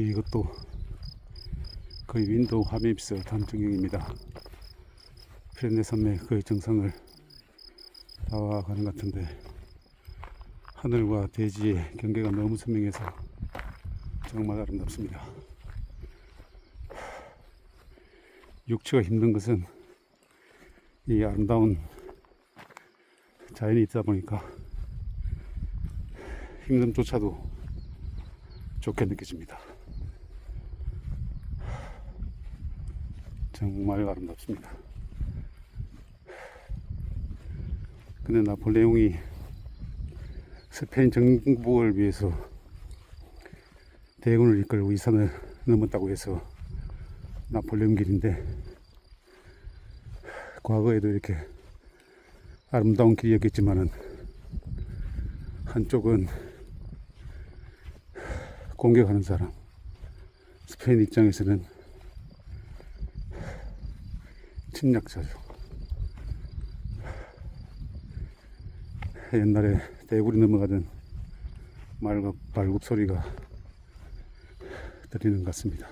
이것도 거의 윈도우 하메입스 단중경입니다. 피렌네 산맥 거의 정상을 나와가는 것 같은데 하늘과 대지의 경계가 너무 선명해서 정말 아름답습니다. 육체가 힘든 것은 이 아름다운 자연이 있다 보니까 힘듦조차도 좋게 느껴집니다. 정말 아름답습니다. 근데 나폴레옹이 스페인 정복을 위해서 대군을 이끌고 이 산을 넘었다고 해서 나폴레옹 길인데 과거에도 이렇게 아름다운 길이었겠지만은 한쪽은 공격하는 사람 스페인 입장에서는 침략자죠. 옛날에 대굴이 넘어가던 말과 발굽 소리가 들리는 것 같습니다.